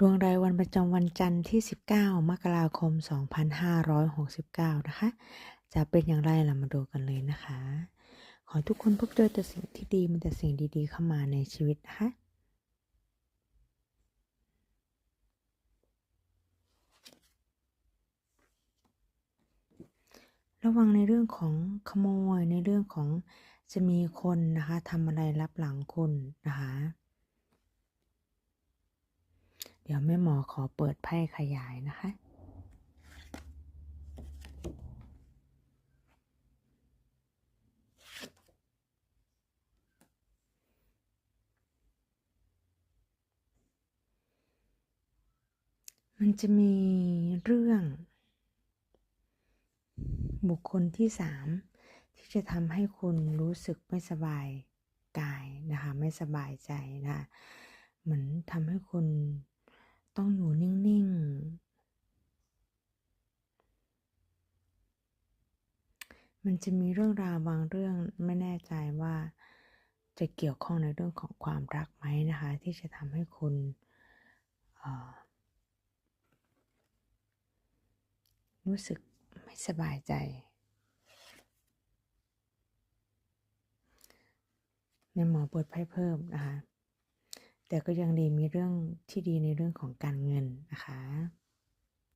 ดวงรายวันประจำวันจันทร์ที่ 19 มกราคม 2569 นะคะ จะเป็นอย่างไรเรามาดูกันเลยนะคะ ขอทุกคนพบเจอแต่สิ่งที่ดีมีแต่สิ่งดีๆ เข้ามาในชีวิตนะคะระวังในเรื่องของขโมยในเรื่องของจะมีคนนะคะทำอะไรรับหลังคุณนะคะ เดี๋ยวแม่หมอขอเปิดไพ่ขยายนะคะ มันจะมีเรื่องบุคคลที่สามที่จะทำให้คุณรู้สึกไม่สบายกายนะคะ ไม่สบายใจนะคะ เหมือนทำให้คุณ ต้องอยู่นิ่ง ๆ มันจะมีเรื่องราวบางเรื่องไม่แน่ใจว่าจะเกี่ยวข้องในเรื่องของความรักไหมนะคะ ที่จะทำให้คุณรู้สึกไม่สบายใจ ในหมอเปิดไพ่เพิ่มนะคะ แต่ก็ยังดีมีเรื่องที่ดีในเรื่องของการเงินนะคะ